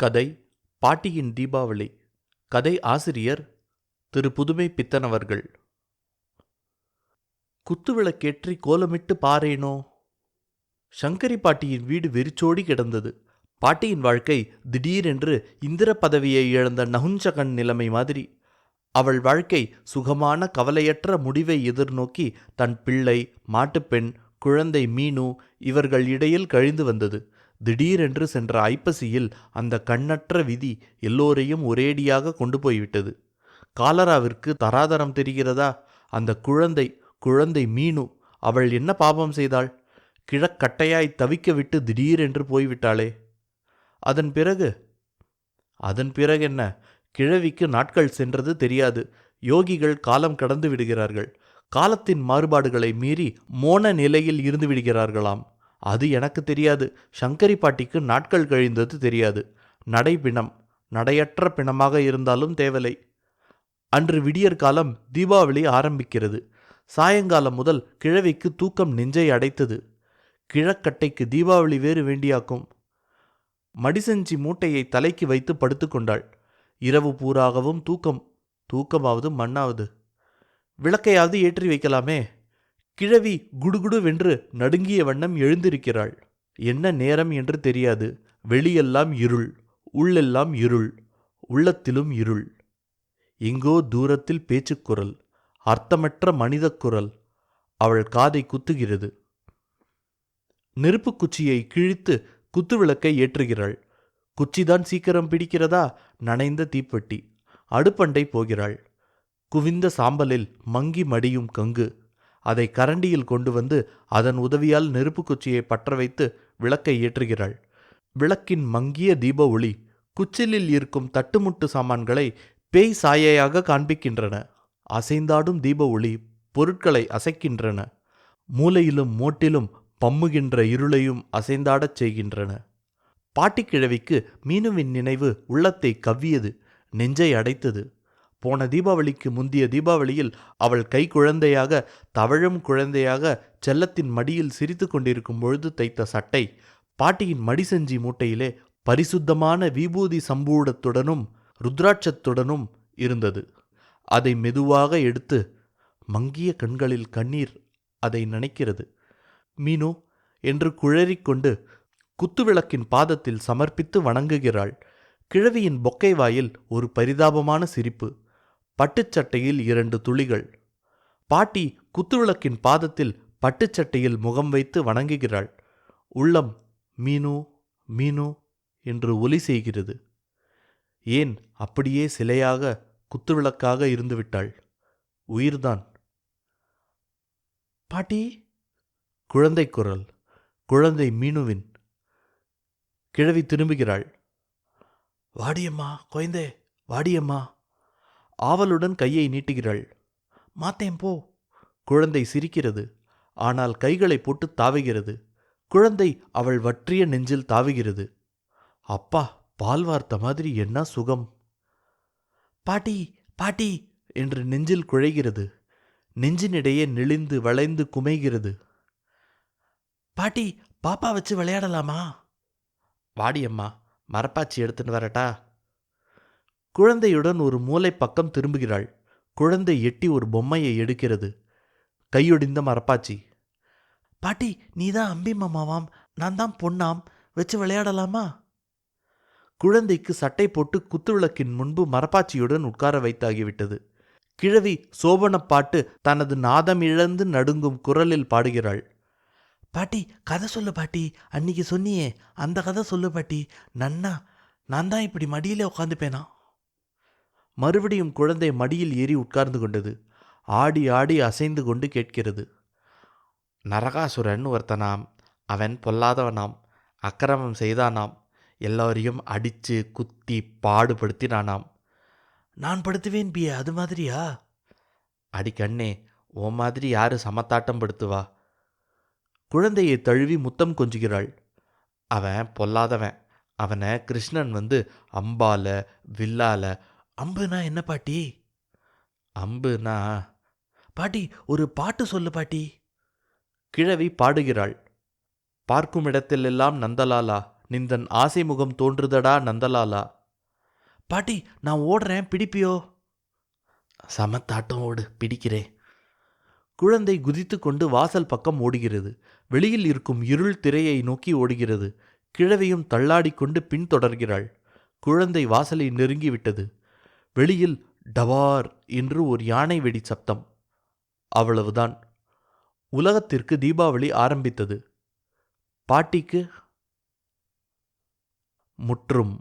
கதை பாட்டியின் தீபாவளி. கதை ஆசிரியர் திரு புதுமை பித்தனவர்கள் குத்துவிளக்கேற்றி கோலமிட்டு பாரேனோ? சங்கரி பாட்டியின் வீடு வெறிச்சோடி கிடந்தது. பாட்டியின் வாழ்க்கை திடீரென்று இந்திர பதவியை இழந்த நகுஞ்சகன் நிலைமை மாதிரி. அவள் வாழ்க்கை சுகமான கவலையற்ற முடிவை எதிர்நோக்கி தன் பிள்ளை மாட்டுப்பெண் குழந்தை மீனு இவர்கள் இடையில் கழிந்து வந்தது. திடீரென்று சென்ற ஐப்பசியில் அந்த கண்ணற்ற விதி எல்லோரையும் ஒரேடியாக கொண்டு போய்விட்டது. காலராவிற்கு தராதரம் தெரிகிறதா? அந்த குழந்தை குழந்தை மீனு அவள் என்ன பாபம் செய்தாள்? கிழக்கட்டையாய் தவிக்க விட்டு திடீரென்று போய்விட்டாளே. அதன் பிறகு? அதன் பிறகு என்ன? கிழவிக்கு நாட்கள் சென்றது தெரியாது. யோகிகள் காலம் கடந்து விடுகிறார்கள். காலத்தின் மாறுபாடுகளை மீறி மோன நிலையில் இருந்து விடுகிறார்களாம். அது எனக்கு தெரியாது. சங்கரி பாட்டிக்கு நாட்கள் கழிந்தது தெரியாது. நடை பிணம் நடையற்ற பிணமாக இருந்தாலும் தேவலை அன்று விடியற்காலம் தீபாவளி ஆரம்பிக்கிறது. சாயங்காலம் முதல் கிழவிக்கு தூக்கம் நெஞ்சை அடைத்தது. கிழக்கட்டைக்கு தீபாவளி வேறு வேண்டியாக்கும். மடிசஞ்சி மூட்டையை தலைக்கு வைத்து படுத்துக்கொண்டாள் இரவு பூராகவும் தூக்கம் தூக்கமாவது மண்ணாவது. விளக்கையாவது ஏற்றி வைக்கலாமே? கிழவி குடுகுடுவென்று நடுங்கிய வண்ணம் எழுந்திருக்கிறாள். என்ன நேரம் என்று தெரியாது. வெளியெல்லாம் இருள் உள்ளெல்லாம் இருள் உள்ளத்திலும் இருள். எங்கோ தூரத்தில் பேச்சுக்குரல் அர்த்தமற்ற மனிதக் குரல் அவள் காதை குத்துகிறது. நெருப்பு குச்சியை கிழித்து குத்துவிளக்கை ஏற்றுகிறாள். குச்சிதான் சீக்கிரம் பிடிக்கிறதா? நனைந்த தீப்பெட்டி. அடுப்பண்டை போகிறாள். குவிந்த சாம்பலில் மங்கி மடியும் கங்கு. அதை கரண்டியில் கொண்டு வந்து அதன் உதவியால் நெருப்பு குச்சியை பற்ற வைத்து விளக்கை ஏற்றுகிறாள். விளக்கின் மங்கிய தீப ஒளி குச்சிலில் இருக்கும் தட்டுமுட்டு சாமான்களை பேய் சாயையாக காண்பிக்கின்றன. அசைந்தாடும் தீப ஒளி பொருட்களை அசைக்கின்றன. மூலையிலும் மோட்டிலும் பம்முகின்ற இருளையும் அசைந்தாடச் செய்கின்றன. பாட்டிக்கிழவிக்கு மீனுவின் நினைவு உள்ளத்தை கவ்வியது நெஞ்சை அடைத்தது. போன தீபாவளிக்கு முந்திய தீபாவளியில் அவள் கை குழந்தையாக தவழும் குழந்தையாக செல்லத்தின் மடியில் சிரித்து கொண்டிருக்கும் பொழுது தைத்த சட்டை பாட்டியின் மடிசஞ்சி மூட்டையிலே பரிசுத்தமான விபூதி சம்பூடத்துடனும் ருத்ராட்சத்துடனும் இருந்தது. அதை மெதுவாக எடுத்து மங்கிய கண்களில் கண்ணீர் அதை நினைக்கிறது. மீனு என்று குழறிக்கொண்டு குத்துவிளக்கின் பாதத்தில் சமர்ப்பித்து வணங்குகிறாள். கிழவியின் பொக்கை வாயில் ஒரு பரிதாபமான சிரிப்பு. பட்டுச்சட்டையில் இரண்டு துளிகள். பாட்டி குத்துவிளக்கின் பாதத்தில் பட்டுச்சட்டையில் முகம் வைத்து வணங்குகிறாள். உள்ளம் மீனு மீனு என்று ஒலி செய்கிறது. ஏன் அப்படியே சிலையாக குத்துவிளக்காக இருந்துவிட்டாள்? உயிர்தான். பாட்டி குழந்தை குரல் குழந்தை மீனுவின். கிழவி திரும்புகிறாள். வாடியம்மா குழந்தே வாடியம்மா ஆவலுடன் கையை நீட்டுகிறாள். மாத்தேன் போ. குழந்தை சிரிக்கிறது. ஆனால் கைகளை போட்டு தாவுகிறது. குழந்தை அவள் வற்றிய நெஞ்சில் தாவுகிறது. அப்பா பால் வார்த்த மாதிரி என்ன சுகம்? பாட்டி பாட்டி என்று நெஞ்சில் குழைகிறது. நெஞ்சினிடையே நெளிந்து வளைந்து குமைகிறது. பாட்டி பாப்பா வச்சு விளையாடலாமா? வாடியம்மா மரப்பாச்சி எடுத்துன்னு வரட்டா. குழந்தையுடன் ஒரு மூலை பக்கம் திரும்புகிறாள். குழந்தை எட்டி ஒரு பொம்மையை எடுக்கிறது. கையொடிந்த மரப்பாச்சி. பாட்டி நீ தான் அம்பி மாமாவாம். நான் தான் பொண்ணாம் வச்சு விளையாடலாமா? குழந்தைக்கு சட்டை போட்டு குத்துவிளக்கின் முன்பு மரப்பாச்சியுடன் உட்கார வைத்தாகிவிட்டது. கிழவி சோபன பாட்டு தனது நாதம் இழந்து நடுங்கும் குரலில் பாடுகிறாள். பாட்டி கதை சொல்லு பாட்டி. அன்னைக்கு சொன்னியே அந்த கதை சொல்லு பாட்டி. நன்னா நான் தான் இப்படி மடியிலே உட்காந்துப்பேனா? மறுபடியும் குழந்தை மடியில் ஏறி உட்கார்ந்து கொண்டது. ஆடி ஆடி அசைந்து கொண்டு கேட்கிறது. நரகாசுரன் ஒருத்தனாம். அவன் பொல்லாதவனாம். அக்கிரமம் செய்தானாம். எல்லோரையும் அடித்து குத்தி பாடுபடுத்தினானாம். நான் படுத்துவேன் பிய. அது மாதிரியா? அடி கண்ணே ஓ மாதிரி யாரு சமத்தாட்டம் படுத்துவா? குழந்தையை தழுவி முத்தம் கொஞ்சுகிறாள். அவன் பொல்லாதவன். அவனை கிருஷ்ணன் வந்து அம்பால வில்லால அம்புனா என்ன பாட்டி? அம்புனா பாட்டி ஒரு பாட்டு சொல்லு பாட்டி. கிழவி பாடுகிறாள். பார்க்கும் இடத்திலெல்லாம் நந்தலாலா நிந்தன் ஆசை முகம் தோன்றுதடா நந்தலாலா. பாட்டி நான் ஓடுறேன் பிடிப்பியோ? சமத்தாட்டம் ஓடு பிடிக்கிறேன் குழந்தை குதித்து கொண்டு வாசல் பக்கம் ஓடுகிறது. வெளியில் இருக்கும் இருள் திரையை நோக்கி ஓடுகிறது. கிழவியும் தள்ளாடிக்கொண்டு பின்தொடர்கிறாள். குழந்தை வாசலை நெருங்கிவிட்டது. வெளியில் டவார் என்று ஒரு யானை வெடி சப்தம். அவ்வளவுதான். உலகத்திற்கு தீபாவளி ஆரம்பித்தது. பாட்டிக்கு முற்றும்.